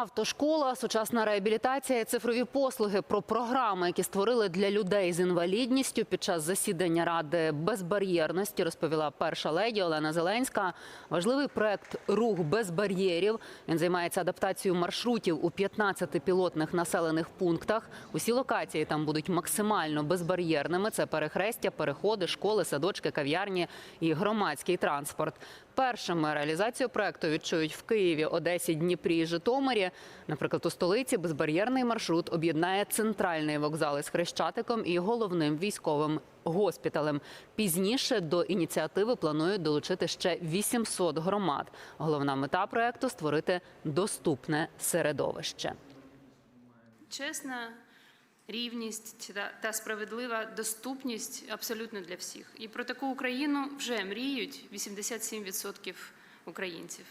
Автошкола, сучасна реабілітація, цифрові послуги про програми, які створили для людей з інвалідністю під час засідання ради безбар'єрності, розповіла перша леді Олена Зеленська. Важливий проект Рух без бар'єрів. Він займається адаптацією маршрутів у 15 пілотних населених пунктах. Усі локації там будуть максимально безбар'єрними. Це перехрестя, переходи, школи, садочки, кав'ярні і громадський транспорт. Першими реалізацію проекту відчують в Києві, Одесі, Дніпрі і Наприклад, у столиці безбар'єрний маршрут об'єднає центральний вокзал із Хрещатиком і головним військовим госпіталем. Пізніше до ініціативи планують долучити ще 800 громад. Головна мета проекту створити доступне середовище. чесна рівність та справедлива доступність абсолютно для всіх. І про таку Україну вже мріють 87% українців.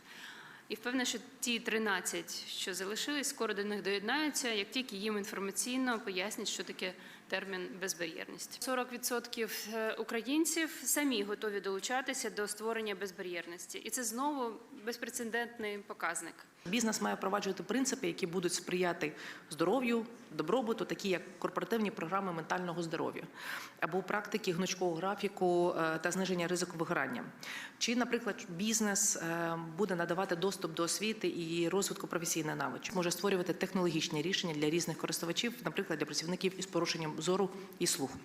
І впевнена, що ті 13, що залишились, скоро до них доєднаються, як тільки їм інформаційно пояснять, що таке термін безбар'єрність. 40% е, українців самі готові долучатися до створення безбар'єрності, і це знову безпрецедентний показник. Бізнес має впроваджувати принципи, які будуть сприяти здоров'ю, добробуту, такі як корпоративні програми ментального здоров'я або практики гнучкого графіку е, та зниження ризику вигорання. Чи, наприклад, бізнес е, буде надавати доступ до освіти і розвитку професійних навичок, може створювати технологічні рішення для різних користувачів, наприклад, для працівників із порушенням зору і слуху.